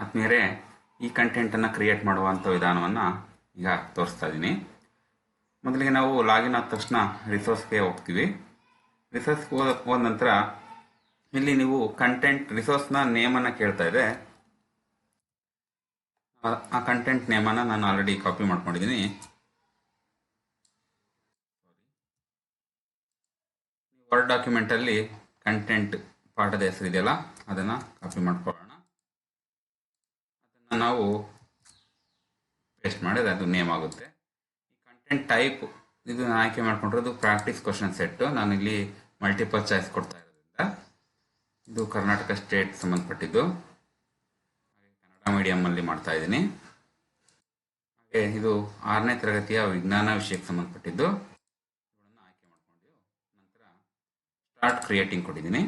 ಆದ್ಮೇಲೆ ಈ ಕಂಟೆಂಟನ್ನು ಕ್ರಿಯೇಟ್ ಮಾಡುವಂಥ ವಿಧಾನವನ್ನು ಈಗ ತೋರಿಸ್ತಾ ಇದ್ದೀನಿ ಮೊದಲಿಗೆ ನಾವು ಲಾಗಿನ್ ಆದ ತಕ್ಷಣ ರಿಸೋರ್ಸ್ಗೆ ಹೋಗ್ತೀವಿ. ರಿಸೋರ್ಸ್ಗೆ ಹೋದ ಹೋದ ನಂತರ ಇಲ್ಲಿ ನೀವು ಕಂಟೆಂಟ್ ರಿಸೋರ್ಸ್ನ ನೇಮನ್ನು ಕೇಳ್ತಾ ಇದೆ ಆ- ಕಂಟೆಂಟ್ ನೇಮನ್ನು ನಾನು ಆಲ್ರೆಡಿ ಕಾಪಿ ಮಾಡ್ಕೊಂಡಿದ್ದೀನಿ ವರ್ಡ್ ಡಾಕ್ಯುಮೆಂಟಲ್ಲಿ ಕಂಟೆಂಟ್ ಪಾಠದ ಹೆಸರಿದೆಯಲ್ಲ, ಅದನ್ನು ಕಾಪಿ ಮಾಡ್ಕೊಳ್ಳೋಣ. ನಾವು ಪೇಸ್ಟ್ ಮಾಡಿದ್ರೆ ಅದು ನೇಮ್ ಆಗುತ್ತೆ. ಕಂಟೆಂಟ್ ಟೈಪ್ ಇದು ನಾನು ಆಯ್ಕೆ ಮಾಡ್ಕೊಂಡಿರೋದು ಪ್ರಾಕ್ಟೀಸ್ ಕ್ವಶನ್ ಸೆಟ್ಟು ನಾನು ಇಲ್ಲಿ ಮಲ್ಟಿಪಲ್ ಚಾಯ್ಸ್ ಕೊಡ್ತಾ ಇರೋದ್ರಿಂದ ಇದು ಕರ್ನಾಟಕ ಸ್ಟೇಟ್ ಸಂಬಂಧಪಟ್ಟಿದ್ದು. ಕನ್ನಡ ಮೀಡಿಯಮಲ್ಲಿ ಮಾಡ್ತಾ ಇದ್ದೀನಿ. ಹಾಗೆ ಇದು ಆರನೇ ತರಗತಿಯ ವಿಜ್ಞಾನ ವಿಷಯಕ್ಕೆ ಸಂಬಂಧಪಟ್ಟಿದ್ದು. ಆಯ್ಕೆ ಮಾಡ್ಕೊಂಡು ನಂತರ ಸ್ಟಾರ್ಟ್ ಕ್ರಿಯೇಟಿಂಗ್ ಕೊಟ್ಟಿದ್ದೀನಿ.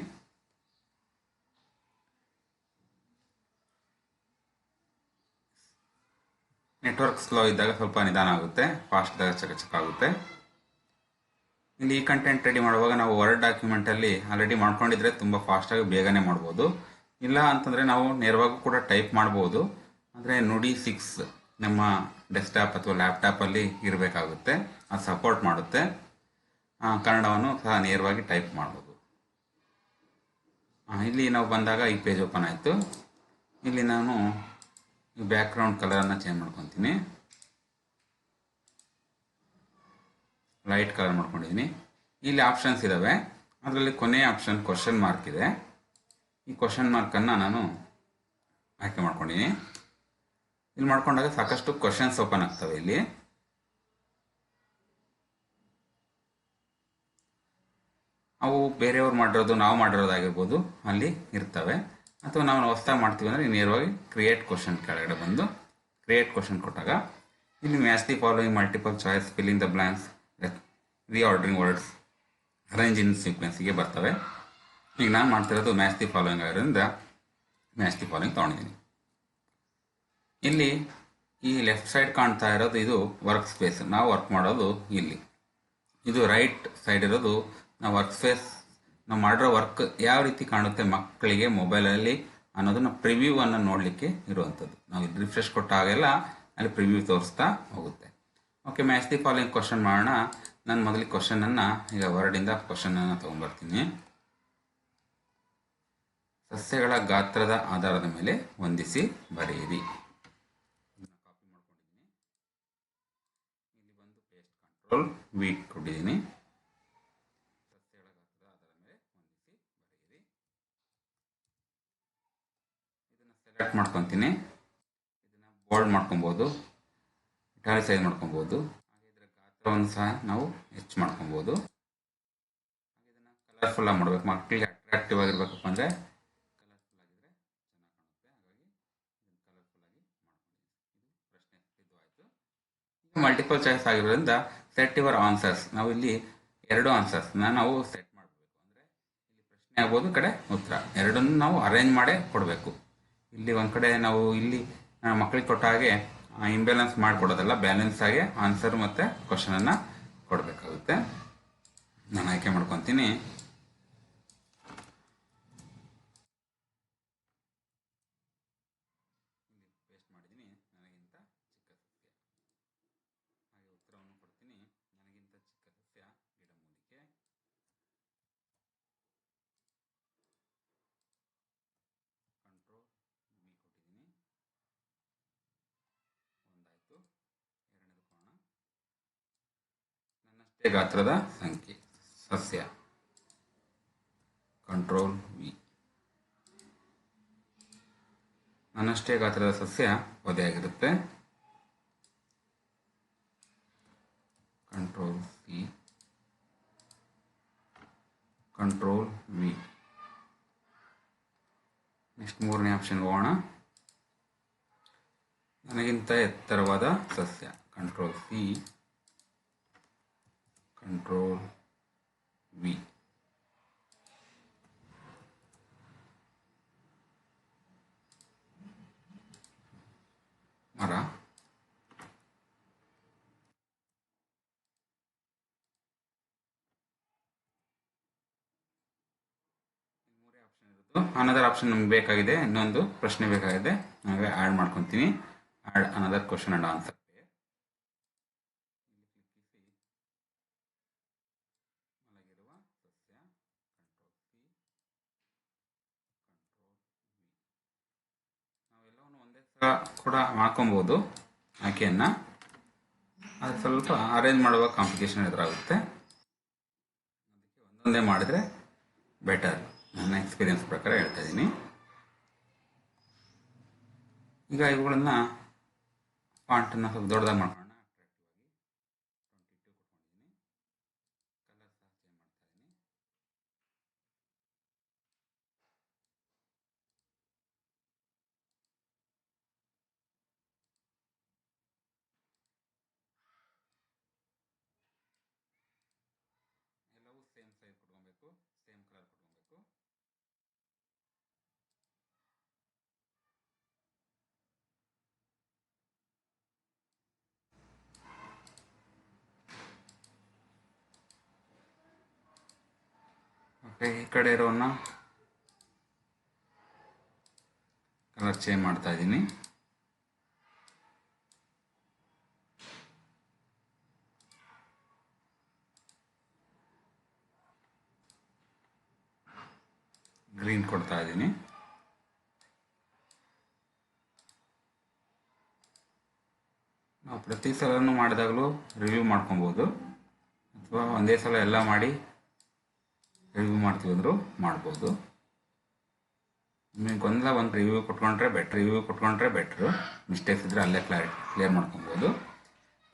ನೆಟ್ವರ್ಕ್ ಸ್ಲೋ ಇದ್ದಾಗ ಸ್ವಲ್ಪ ನಿಧಾನ ಆಗುತ್ತೆ ಫಾಸ್ಟ್ ಇದ್ದಾಗ ಚಕಚಕ ಆಗುತ್ತೆ. ಇಲ್ಲಿ ಈ ಕಂಟೆಂಟ್ ರೆಡಿ ಮಾಡುವಾಗ ನಾವು ವರ್ಡ್ ಡಾಕ್ಯುಮೆಂಟಲ್ಲಿ ಆಲ್ರೆಡಿ ಮಾಡ್ಕೊಂಡಿದ್ರೆ ತುಂಬ ಫಾಸ್ಟಾಗಿ ಬೇಗನೆ ಮಾಡ್ಬೋದು. ಇಲ್ಲ ಅಂತಂದರೆ ನಾವು ನೇರವಾಗೂ ಕೂಡ ಟೈಪ್ ಮಾಡ್ಬೋದು. ಅಂದರೆ ನುಡಿ ಸಿಕ್ಸ್ ನಮ್ಮ ಡೆಸ್ಕ್ಟಾಪ್ ಅಥವಾ ಲ್ಯಾಪ್ಟಾಪಲ್ಲಿ ಇರಬೇಕಾಗುತ್ತೆ, ಅದು ಸಪೋರ್ಟ್ ಮಾಡುತ್ತೆ. ಕನ್ನಡವನ್ನು ಸಹ ನೇರವಾಗಿ ಟೈಪ್ ಮಾಡ್ಬೋದು. ಇಲ್ಲಿ ನಾವು ಬಂದಾಗ ಈ ಪೇಜ್ ಓಪನ್ ಆಯಿತು. ಇಲ್ಲಿ ನಾನು ಬ್ಯಾಕ್ಗ್ರೌಂಡ್ ಕಲರನ್ನು ಚೇಂಜ್ ಮಾಡ್ಕೊತೀನಿ. ಲೈಟ್ ಕಲರ್ ಮಾಡ್ಕೊಂಡಿದ್ದೀನಿ ಇಲ್ಲಿ ಆಪ್ಷನ್ಸ್ ಇದ್ದಾವೆ ಅದರಲ್ಲಿ ಕೊನೆಯ ಆಪ್ಷನ್ ಕ್ವಶನ್ ಮಾರ್ಕ್ ಇದೆ. ಈ ಕ್ವಶನ್ ಮಾರ್ಕನ್ನು ನಾನು ಆಯ್ಕೆ ಮಾಡ್ಕೊಂಡಿದ್ದೀನಿ ಇಲ್ಲಿ ಮಾಡ್ಕೊಂಡಾಗ ಸಾಕಷ್ಟು ಕ್ವಶನ್ಸ್ ಓಪನ್ ಆಗ್ತವೆ ಇಲ್ಲಿ. ಅವು ಬೇರೆಯವ್ರು ಮಾಡಿರೋದು, ನಾವು ಮಾಡಿರೋದಾಗಿರ್ಬೋದು, ಅಲ್ಲಿ ಇರ್ತವೆ. ಅಥವಾ ನಾವು ಹೊಸ್ದಾಗಿ ಮಾಡ್ತೀವಿ ಅಂದರೆ ನೇರವಾಗಿ ಕ್ರಿಯೇಟ್ ಕ್ವಶನ್ ಕೆಳಗಡೆ ಬಂದು ಕ್ರಿಯೇಟ್ ಕ್ವಶನ್ ಕೊಟ್ಟಾಗ, ಇಲ್ಲಿ match the following multiple choice filling the blanks reordering words arrange in ಸೀಕ್ವೆನ್ಸಿಗೆ ಬರ್ತವೆ. ಈಗ ನಾನು ಮಾಡ್ತಿರೋದು ಮ್ಯಾಚ್ ಫಾಲೋಯಿಂಗ್ ಆಗಿರೋದ್ರಿಂದ ಮ್ಯಾಚ್ ಫಾಲೋಯಿಂಗ್ ತೊಗೊಂಡಿದ್ದೀನಿ. ಇಲ್ಲಿ ಈ ಲೆಫ್ಟ್ ಸೈಡ್ ಕಾಣ್ತಾ ಇರೋದು ಇದು ವರ್ಕ್ ಸ್ಪೇಸ್ ನಾವು ವರ್ಕ್ ಮಾಡೋದು ಇಲ್ಲಿ. ಇದು ರೈಟ್ ಸೈಡ್ ಇರೋದು ನಾವು ವರ್ಕ್ ಸ್ಪೇಸ್ ನಾವು ಮಾಡಿರೋ ವರ್ಕ್ ಯಾವ ರೀತಿ ಕಾಣುತ್ತೆ ಮಕ್ಕಳಿಗೆ ಮೊಬೈಲಲ್ಲಿ ಅನ್ನೋದನ್ನ ಪ್ರಿವ್ಯೂ ಅನ್ನು ನೋಡಲಿಕ್ಕೆ ಇರುವಂಥದ್ದು. ನಾವು ರಿಫ್ರೆಶ್ ರಿಫ್ರೆಶ್ ಕೊಟ್ಟಾಗೆಲ್ಲ ಅಲ್ಲಿ ಪ್ರಿವ್ಯೂ ತೋರಿಸ್ತಾ ಹೋಗುತ್ತೆ. Okay match the following question ಮಾಡೋಣ ನಾನು ಮೊದಲಿಗೆ ಕ್ವಶನನ್ನು ಈಗ ವರ್ಡಿಂದ ಕ್ವಶನನ್ನು ತೊಗೊಂಬರ್ತೀನಿ. ಸಸ್ಯಗಳ ಗಾತ್ರದ ಆಧಾರದ ಮೇಲೆ ಹೊಂದಿಸಿ ಬರೆಯಿರಿ. ಕಾಪಿ ಮಾಡ್ಕೊಂಡಿದ್ದೀನಿ ಇಲ್ಲಿ ಬಂದು ಪೇಸ್ಟ್ ಕಂಟ್ರೋಲ್ ವೀಟ್ ಕೊಟ್ಟಿದ್ದೀನಿ ಸಸ್ಯಗಳ ಗಾತ್ರದ ಆಧಾರದ ಮೇಲೆ ಹೊಂದಿಸಿ ಬರೆಯಿರಿ ಸೆಲೆಕ್ಟ್ ಮಾಡ್ಕೊತೀನಿ. ಇದನ್ನು ಬೋಲ್ಡ್ ಮಾಡ್ಕೊಬೋದು. ಇಟಾಲಿಸೈಸ್ ಮಾಡ್ಕೊಬೋದು. ಹಾಗೆ ಇದರ ಗಾತ್ರವನ್ನು ಸಹ ನಾವು ಹೆಚ್ಚು ಮಾಡ್ಕೊಬೋದು. ಹಾಗೆ ಇದನ್ನು ಕಲರ್ಫುಲ್ಲಾಗಿ ಮಾಡಬೇಕು. ಮಕ್ಕಳಿಗೆ ಅಟ್ರಾಕ್ಟಿವ್ ಆಗಿರ್ಬೇಕಪ್ಪ ಅಂದರೆ ಕಲರ್ಫುಲ್ ಕಲರ್ಫುಲ್ ಆಗಿ ಮಲ್ಟಿಪಲ್ ಚಾಯ್ಸ್ ಆಗಿರೋದ್ರಿಂದ ಸೆಟ್ ಯುವರ್ ಆನ್ಸರ್ಸ್ ನಾವು ಇಲ್ಲಿ ಎರಡು ಆನ್ಸರ್ಸ್ನ ನಾವು ಸೆಟ್ ಮಾಡಬೇಕು. ಅಂದರೆ ಇಲ್ಲಿ ಪ್ರಶ್ನೆ ಆಗ್ಬೋದು, ಕಡೆ ಉತ್ತರ. ಎರಡನ್ನು ನಾವು ಅರೇಂಜ್ ಮಾಡೇ ಕೊಡಬೇಕು. ಇಲ್ಲಿ ಒಂದು ಕಡೆ ನಾವು ಇಲ್ಲಿ ಮಕ್ಕಳಿಗೆ ಕೊಟ್ಟ ಹಾಗೆ ಇಂಬ್ಯಾಲೆನ್ಸ್ ಮಾಡಿಕೊಡೋದಲ್ಲ ಬ್ಯಾಲೆನ್ಸ್ ಆಗಿ ಆನ್ಸರ್ ಮತ್ತು ಕ್ವಶನನ್ನು ಕೊಡಬೇಕಾಗುತ್ತೆ. ನಾನು ಆಯ್ಕೆ ಮಾಡ್ಕೊತೀನಿ ಇಲ್ಲಿ ಪೇಸ್ಟ್ ಮಾಡಿದ್ದೀನಿ ನನಗಿಂತ ಚಿಕ್ಕ ಸಸ್ಯ ಹಾಗೆ ಉತ್ತರವನ್ನು ಕೊಡ್ತೀನಿ ನನಗಿಂತ ಚಿಕ್ಕ ಸಸ್ಯ ಗಿಡಮೂಲಿಕೆ ಕಂಟ್ರೋಲ್ ಬಿ ಕೊಟ್ಟಿದ್ದೀನಿ ಒಂದಾಯಿತು ಎರಡನೇದು ಕೋಣ ನನ್ನಷ್ಟೇ ಗಾತ್ರದ ಸಂಖ್ಯೆ ಸಸ್ಯ. ಕಂಟ್ರೋಲ್ ವಿ ನನ್ನಷ್ಟೇ ಗಾತ್ರದ ಸಸ್ಯ ಪೊದೆಯಾಗಿರುತ್ತೆ control C control V next ಮೂರನೇ ಆಪ್ಷನ್ ಹೋಗೋಣ. ನನಗಿಂತ ಎತ್ತರವಾದ ಸಸ್ಯ. Control C control V. ಮರ ಅನದರ್ ಆಪ್ಷನ್ ನಮ್ಗೆ ಬೇಕಾಗಿದೆ. ಇನ್ನೊಂದು ಪ್ರಶ್ನೆ ಬೇಕಾಗಿದೆ. ನಾವೇ ಆ್ಯಡ್ ಮಾಡ್ಕೊತೀನಿ. Add another question and answer ಮಲಗಿರುವ ಸಸ್ಯ ಕಂಟ್ರೋಲ್ ಸಿ ಕಂಟ್ರೋಲ್ ನಾವೆಲ್ಲವನ್ನು ಒಂದೇ ಸಲ ಕೂಡ ಮಾಡ್ಕೊಬೋದು ಆಕೆಯನ್ನು ಅದು ಸ್ವಲ್ಪ ಅರೇಂಜ್ ಮಾಡುವ ಕಾಂಪ್ಲಿಕೇಶನ್ ಎದುರಾಗುತ್ತೆ. ಅದಕ್ಕೆ ಒಂದೊಂದೇ ಮಾಡಿದ್ರೆ ಬೆಟರ್ ನನ್ನ ಎಕ್ಸ್ಪೀರಿಯನ್ಸ್ ಪ್ರಕಾರ ಹೇಳ್ತಾ ಇದ್ದೀನಿ. ಈಗ ಇವುಗಳನ್ನು ಫಾಂಟನ್ನು ಸ್ವಲ್ಪ ದೊಡ್ಡದಾಗಿ ಮಾಡ್ಕೊಳ್ಳೋಣ ಅಟ್ರಾಕ್ಟಿವ್ ಆಗಿ ಟ್ವೆಂಟಿ ಟು ಕೊಟ್ಕೊಂಡಿದ್ದೀನಿ ಕಲರ್ ಸಹ ಚೇಂಜ್ ಮಾಡ್ತಾ ಇದ್ದೀನಿ ಎಲ್ಲವೂ ಸೇಮ್ ಸೈಜ್ ಕೊಟ್ಕೊಬೇಕು ಸೇಮ್ ಕಲರ್ ಕೊಟ್ಕೊಬೇಕು ಓಕೆ ಈ ಕಡೆ ಇರೋವನ್ನ ಕಲರ್ ಚೇಂಜ್ ಮಾಡ್ತಾ ಇದ್ದೀನಿ. ಗ್ರೀನ್ ಕೊಡ್ತಾ ಇದ್ದೀನಿ. ನಾವು ಪ್ರತಿ ಸಲನೂ ಮಾಡಿದಾಗಲೂ ರಿವ್ಯೂ ಮಾಡ್ಕೊಬೋದು. ಅಥವಾ ಒಂದೇ ಸಲ ಎಲ್ಲ ಮಾಡಿ ರಿವ್ಯೂ ಮಾಡ್ತೀವಿ ಅಂದರೂ ಮಾಡ್ಬೋದು. ನಿಮಗೆ ಗೊಂದಲ ಒಂದು ರಿವ್ಯೂ ಕೊಟ್ಕೊಂಡ್ರೆ ಬೆಟ್ರ್ ರಿವ್ಯೂ ಕೊಟ್ಕೊಂಡ್ರೆ ಬೆಟ್ರು ಮಿಸ್ಟೇಕ್ಸ್ ಇದ್ದರೆ ಅಲ್ಲೇ ಕ್ಲಾರಿ ಕ್ಲಿಯರ್ ಮಾಡ್ಕೊಬೋದು.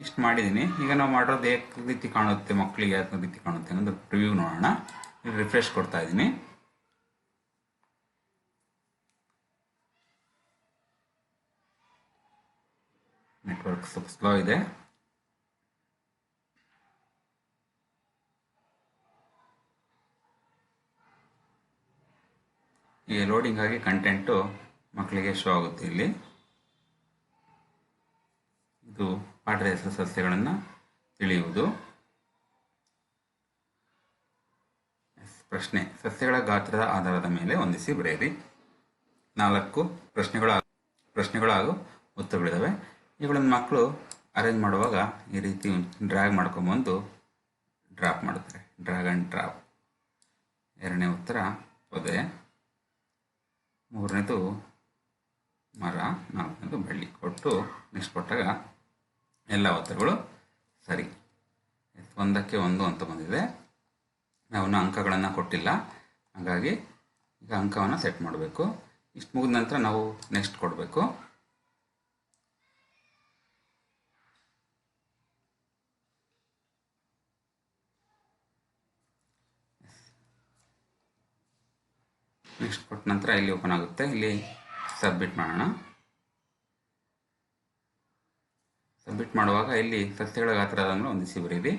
ಇಷ್ಟು ಮಾಡಿದ್ದೀನಿ ಈಗ ನಾವು ಮಾಡೋದು ಯಾವ ರೀತಿ ಕಾಣುತ್ತೆ ಮಕ್ಕಳಿಗೆ ಯಾವ ರೀತಿ ಕಾಣುತ್ತೆ ಅನ್ನೋದು ರಿವ್ಯೂ ನೋಡೋಣ. ರಿಫ್ರೆಶ್ ಕೊಡ್ತಾ ಇದ್ದೀನಿ ನೆಟ್ವರ್ಕ್ ಸ್ವಲ್ಪ ಸ್ಲೋ ಇದೆ. ಈಗ ಲೋಡಿಂಗ್ ಆಗಿ ಕಂಟೆಂಟು ಮಕ್ಕಳಿಗೆ ಶೋ ಆಗುತ್ತೆ ಇಲ್ಲಿ. ಇದು ಪಾಠದ ಸಸ್ಯಗಳನ್ನು ತಿಳಿಯುವುದು. ಪ್ರಶ್ನೆ. ಸಸ್ಯಗಳ ಗಾತ್ರದ ಆಧಾರದ ಮೇಲೆ ಹೊಂದಿಸಿ ಬರೆಯಿರಿ. ನಾಲ್ಕು ಪ್ರಶ್ನೆಗಳು ಪ್ರಶ್ನೆಗಳು ಹಾಗೂ ಉತ್ತರಗಳಿದ್ದಾವೆ ಇವುಗಳನ್ನು ಮಕ್ಕಳು ಅರೇಂಜ್ ಮಾಡುವಾಗ ಈ ರೀತಿ ಡ್ರ್ಯಾಗ್ ಮಾಡ್ಕೊಂಬಂದು ಡ್ರಾಪ್ ಮಾಡ್ತಾರೆ ಡ್ರ್ಯಾಗ್ ಆ್ಯಂಡ್ ಡ್ರಾಪ್ ಎರಡನೇ ಉತ್ತರ, ಪೊದೆ. ಮೂರನೇದು ಮರ, ನಾಲ್ಕನೇದು ಬಳ್ಳಿ. ಕೊಟ್ಟು ನೆಕ್ಸ್ಟ್ ಕೊಟ್ಟಾಗ ಎಲ್ಲ ಉತ್ತರಗಳು ಸರಿ. ಒಂದಕ್ಕೆ ಒಂದು ಅಂತ ಬಂದಿದೆ. ನಾವು ಅಂಕಗಳನ್ನು ಕೊಟ್ಟಿಲ್ಲ. ಹಾಗಾಗಿ ಈಗ ಅಂಕವನ್ನು ಸೆಟ್ ಮಾಡಬೇಕು. ಇಷ್ಟು ಮುಗಿದ ನಂತರ ನಾವು ನೆಕ್ಸ್ಟ್ ಕೊಡಬೇಕು. ನೆಕ್ಸ್ಟ್ ಕೊಟ್ಟ ನಂತರ ಇಲ್ಲಿ ಓಪನ್ ಆಗುತ್ತೆ. ಇಲ್ಲಿ ಸಬ್ಮಿಟ್ ಮಾಡೋಣ. ಸಬ್ಮಿಟ್ ಮಾಡುವಾಗ ಇಲ್ಲಿ ಸಸ್ಯಗಳ ಒಂದು ಹೊಂದಿಸಿ ಬರೀರಿ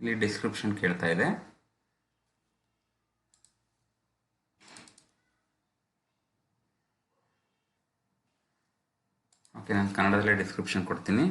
ಇಲ್ಲಿ ಡಿಸ್ಕ್ರಿಪ್ಷನ್ ಕೇಳ್ತಾ ಇದೆ. ಓಕೆ ನಾನು ಕನ್ನಡದಲ್ಲೇ ಡಿಸ್ಕ್ರಿಪ್ಷನ್ ಕೊಡ್ತೀನಿ.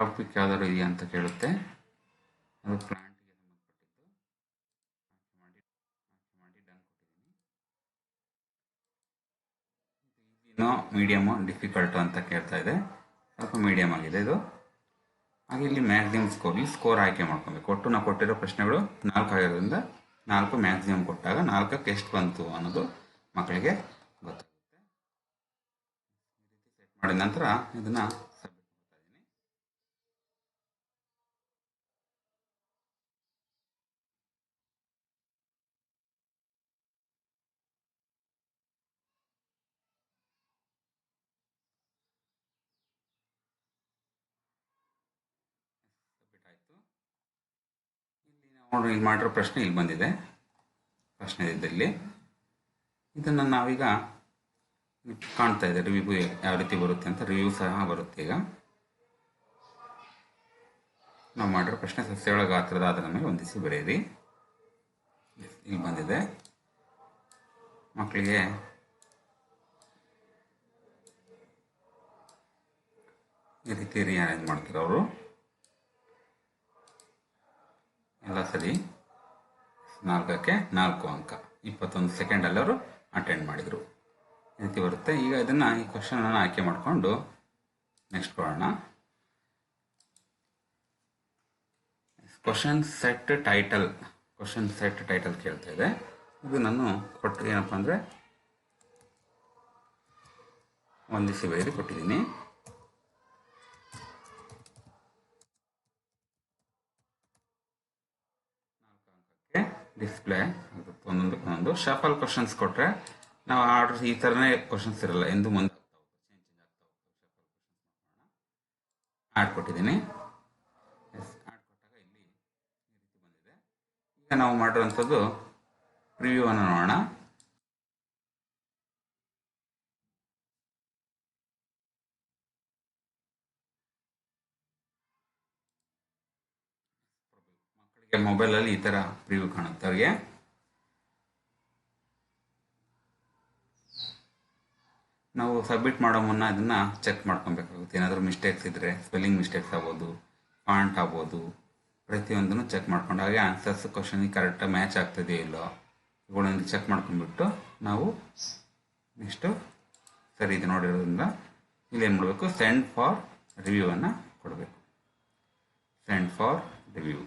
ಟಾಪಿಕ್ ಯಾವ್ದಾದ್ರು ಇದೆಯಾ ಅಂತ ಕೇಳುತ್ತೆ ಅದು ಪ್ಲಾಂಟ್ಗೆ ಸಂಬಂಧಪಟ್ಟಿದ್ದು ಮೀಡಿಯಮ್ ಡಿಫಿಕಲ್ಟು ಅಂತ ಕೇಳ್ತಾ ಇದೆ ಸ್ವಲ್ಪ ಮೀಡಿಯಮ್ ಆಗಿದೆ ಇದು ಹಾಗೆ ಇಲ್ಲಿ ಮ್ಯಾಕ್ಸಿಮಮ್ ಸ್ಕೋರ್ ಈ ಸ್ಕೋರ್ ಆಯ್ಕೆ ಮಾಡ್ಕೊಬೇಕು ಒಟ್ಟು ನಾವು ಕೊಟ್ಟಿರೋ ಪ್ರಶ್ನೆಗಳು ನಾಲ್ಕು ಆಗಿರೋದ್ರಿಂದ ನಾಲ್ಕು ಮ್ಯಾಕ್ಸಿಮಮ್ ಕೊಟ್ಟಾಗ ನಾಲ್ಕು ಎಷ್ಟು ಬಂತು ಅನ್ನೋದು ಮಕ್ಕಳಿಗೆ ಗೊತ್ತಾಗುತ್ತೆ ಮಾಡಿದ ನಂತರ ಇದನ್ನು ನಾವು ಇಲ್ಲಿ ಮಾಡಿರೋ ಪ್ರಶ್ನೆ ಇಲ್ಲಿ ಬಂದಿದೆ. ಪ್ರಶ್ನೆ ಇದ್ದಲ್ಲಿ ಇದನ್ನು ನಾವೀಗ ಕಾಣ್ತಾ ಇದೆ ರಿವ್ಯೂ ಯಾವ ರೀತಿ ಬರುತ್ತೆ ಅಂತ ರಿವ್ಯೂ ಸಹ ಬರುತ್ತೆ ಈಗ. ನಾವು ಮಾಡಿರೋ ಪ್ರಶ್ನೆ ಸಸ್ಯಗಳ ಗಾತ್ರದ ಆಧಾರದ ಮೇಲೆ ಹೊಂದಿಸಿ ಬರೆಯಿರಿ. ಇಲ್ಲಿ ಬಂದಿದೆ. ಮಕ್ಕಳಿಗೆ ಈ ರೀತಿ ರಿಅರೇಂಜ್ ಮಾಡ್ತಾರೆ ಅವರು. ಎಲ್ಲ ಸರಿ ನಾಲ್ಕಕ್ಕೆ ನಾಲ್ಕು ಅಂಕ. ಇಪ್ಪತ್ತೊಂದು ಸೆಕೆಂಡಲ್ಲಿ ಅವರು ಅಟೆಂಡ್ ಮಾಡಿದರು. ಬರುತ್ತೆ. ಈಗ ಇದನ್ನು ಈ ಕ್ವಶನನ್ನು ಆಯ್ಕೆ ಮಾಡಿಕೊಂಡು ನೆಕ್ಸ್ಟ್ ಕೊಡೋಣ question set title question set title ಕೇಳ್ತಾ ಇದೆ. ಇದು ನಾನು ಕೊಟ್ಟು ಏನಪ್ಪ ಅಂದರೆ ಒಂದಿಸಿ ಬೈರಿ ಕೊಟ್ಟಿದ್ದೀನಿ. ಡಿಸ್ಪ್ಲೇ ಒಂದೊಂದು ಒಂದೊಂದು ಶಫಲ್ ಕ್ವಶನ್ಸ್ ಕೊಟ್ಟರೆ ನಾವು ಆರ್ಡರ್ ಈ ಥರನೇ ಕ್ವಶನ್ಸ್ ಇರಲ್ಲ, ಎಂದು ಮುಂದೆ ಆಡ್ ಕೊಟ್ಟಿದ್ದೀನಿ. ಎಸ್ ಆಡ್ ಕೊಟ್ಟಾಗ ಇಲ್ಲಿ ಈ ರೀತಿ ಬಂದಿದೆ. ಈಗ ನಾವು ಮಾಡಿರುವಂಥದ್ದು ಪ್ರಿವ್ಯೂವನ್ನು ನೋಡೋಣ ಮಕ್ಕಳಿಗೆ ಮೊಬೈಲಲ್ಲಿ ಈ ಥರ ಪ್ರಿವ್ಯೂ ಕಾಣುತ್ತೆ. ಅವ್ರಿಗೆ ನಾವು ಸಬ್ಮಿಟ್ ಮಾಡೋ ಮುನ್ನ ಅದನ್ನು ಚೆಕ್ ಮಾಡ್ಕೊಬೇಕಾಗುತ್ತೆ. ಏನಾದರೂ ಮಿಸ್ಟೇಕ್ಸ್ ಇದ್ದರೆ ಸ್ಪೆಲ್ಲಿಂಗ್ ಮಿಸ್ಟೇಕ್ಸ್ ಆಗ್ಬೋದು ಫಾಂಟ್ ಆಗ್ಬೋದು, ಪ್ರತಿಯೊಂದನ್ನು ಚೆಕ್ ಮಾಡ್ಕೊಂಡು ಹಾಗೆ ಆನ್ಸರ್ಸ್ ಕ್ವಶನಿಗೆ ಕರೆಕ್ಟಾಗಿ ಮ್ಯಾಚ್ ಆಗ್ತಿದೆಯೋ ಇಲ್ಲೋ ಇವುಗಳನ್ನು ಚೆಕ್ ಮಾಡ್ಕೊಂಡ್ಬಿಟ್ಟು ನಾವು ನೆಕ್ಸ್ಟು ಸರಿ ಇದು ನೋಡಿರೋದ್ರಿಂದ ಇಲ್ಲಿ ಏನು ಮಾಡಬೇಕು? ಸೆಂಡ್ ಫಾರ್ ರಿವ್ಯೂ ರಿವ್ಯೂವನ್ನು ಕೊಡಬೇಕು. Send for review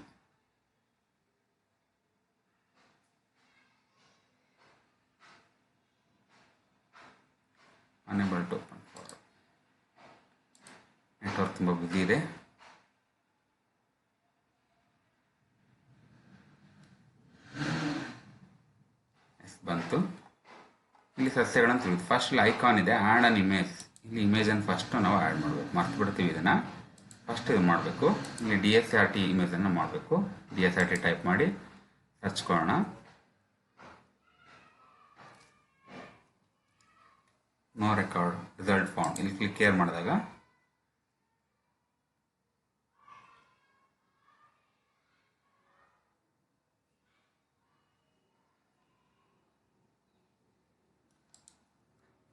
enable to open network ತುಂಬ ಬುದ್ಧಿ ಇದೆ. ಬಂತು. ಇಲ್ಲಿ ಸಸ್ಯಗಳನ್ನು ತಿಳಿದು ಫಸ್ಟ್ ಇಲ್ಲಿ ಐಕಾನ್ ಇದೆ ಆ್ಯಡ್ ಅನ್ ಇಮೇಜ್ ಇಲ್ಲಿ ಇಮೇಜನ್ನು ಫಸ್ಟು ನಾವು ಆ್ಯಡ್ ಮಾಡಬೇಕು. ಮರ್ತು ಬಿಡ್ತೀವಿ ಇದನ್ನು ಫಸ್ಟ್ ಇದು ಮಾಡಬೇಕು. ಇಲ್ಲಿ ಡಿ ಎಸ್ ಆರ್ ಟಿ ಇಮೇಜನ್ನು ಮಾಡಬೇಕು. D S R T type ಮಾಡಿ search no record result found ಇಲ್ಲಿ ಕ್ಲಿಕ್ ಕೇರ್ ಮಾಡಿದಾಗ.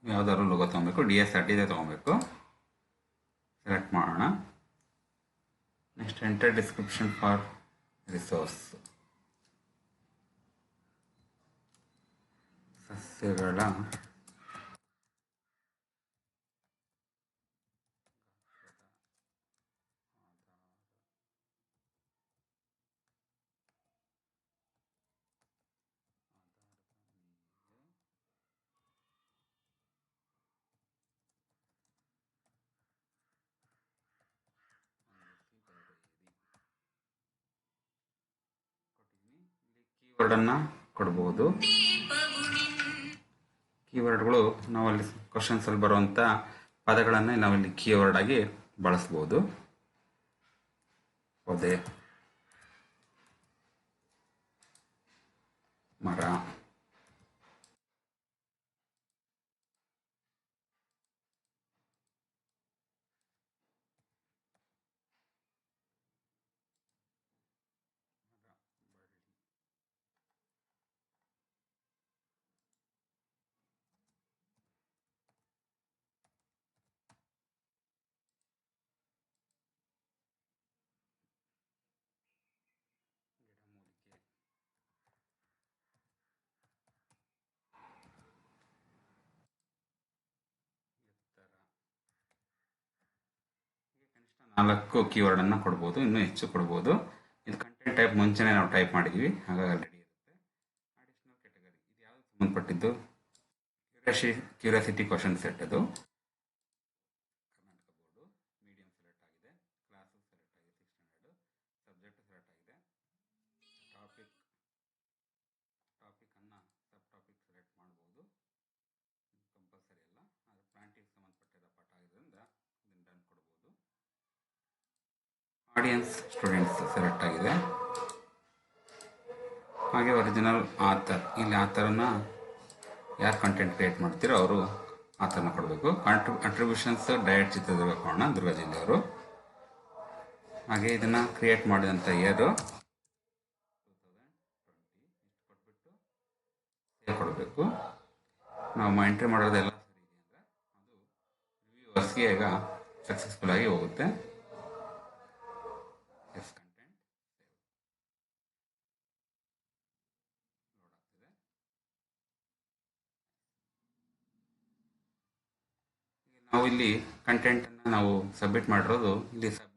ಯಾವ್ದಾದ್ರು ಲೋಗೋ ತೊಗೊಬೇಕು ಡಿ ಎಸ್ ಆರ್ ಸೆಲೆಕ್ಟ್ ಮಾಡೋಣ. Next enter description for resource ಸಸ್ಯಗಳ ಕೀವರ್ಡನ್ನು ಕೊಡ್ಬೋದು. ಕೀವರ್ಡ್ಗಳು ನಾವಲ್ಲಿ ಕ್ವಶನ್ಸಲ್ಲಿ ಬರುವಂಥ ಪದಗಳನ್ನು ನಾವಿಲ್ಲಿ ಕೀವರ್ಡ್ ಆಗಿ ಬಳಸಬಹುದು ಪೊದೆ ಮರ. ನಾಲ್ಕು ಕೀವರ್ಡನ್ನು ಕೊಡ್ಬೋದು, ಇನ್ನೂ ಹೆಚ್ಚು ಕೊಡ್ಬೋದು. ಇದು ಕಂಟೆಂಟ್ ಟೈಪ್ ಮುಂಚೆನೇ ನಾವು ಟೈಪ್ ಮಾಡಿದ್ವಿ, ಹಾಗಾಗಿ ರೆಡಿ ಇರುತ್ತೆ. ಅಡಿಷನಲ್ ಕ್ಯಾಟಗರಿ ಇದು ಯಾವ್ದು ಸಂಬಂಧಪಟ್ಟಿದ್ದು? ಕ್ಯೂರಿಯಾಸಿ ಕ್ಯೂರಿಯಾಸಿಟಿ ಕ್ವಶನ್ ಸೆಟ್ ಅದು ಕರ್ನಾಟಕ ಬೋರ್ಡು ಮೀಡಿಯಂ ಸೆಲೆಕ್ಟ್ ಆಗಿದೆ ಕ್ಲಾಸು ಸೆಲೆಕ್ಟ್ ಆಗಿದೆ ಸಿಕ್ಸ್ ಸ್ಟ್ಯಾಂಡರ್ಡು ಸಬ್ಜೆಕ್ಟ್ ಸೆಲೆಕ್ಟ್ ಆಗಿದೆ ಟಾಪಿಕ್ ಟಾಪಿಕನ್ನು ಸಬ್ ಟಾಪಿಕ್ ಸೆಲೆಕ್ಟ್ ಮಾಡ್ಬೋದು ಕಂಪಲ್ಸರಿ ಅಲ್ಲ ಆದರೆ ಪ್ಲಾಂಟಿಗೆ ಸಂಬಂಧಪಟ್ಟಿರೋ ಪಾಠ ಆಗಿರೋದ್ರಿಂದ ಇದನ್ನು ಡನ್ ಕೊಡ್ಬೋದು ಆಡಿಯನ್ಸ್ ಸ್ಟೂಡೆಂಟ್ಸ್ ಸೆಲೆಕ್ಟ್ ಆಗಿದೆ. ಹಾಗೆ ಒರಿಜಿನಲ್ ಆಥರ್ ಇಲ್ಲಿ ಆಥರನ್ನ ಯಾರು ಕಂಟೆಂಟ್ ಕ್ರಿಯೇಟ್ ಮಾಡ್ತೀರೋ ಅವರು ಆಥರ್ನ ಕೊಡಬೇಕು. ಕಾಂಟ್ರಿ ಡೈರೆಕ್ಟ್ ಡಯಟ್ ಚಿತ್ರದುರ್ಗ ಕೋಣ, ದುರ್ಗ ಜಿಲ್ಲೆಯವರು ಹಾಗೆ ಇದನ್ನು ಕ್ರಿಯೇಟ್ ಮಾಡಿದಂಥ ಇಯರು ಕೊಡಬೇಕು. ನಾವು ಎಂಟ್ರಿ ಮಾಡೋದೆಲ್ಲ ಸರಿ ಅಂದರೆ ಅದು ಈಗ ಸಕ್ಸಸ್ಫುಲ್ ಆಗಿ ಹೋಗುತ್ತೆ ಎಸ್ ಕಂಟೆಂಟ್ ಲೋಡ್ ಆಗ್ತಿದೆ ಈಗ ನಾವು ಇಲ್ಲಿ ಕಂಟೆಂಟನ್ನು ನಾವು ಸಬ್ಮಿಟ್ ಮಾಡಿರೋದು ಇಲ್ಲಿ ಸಬ್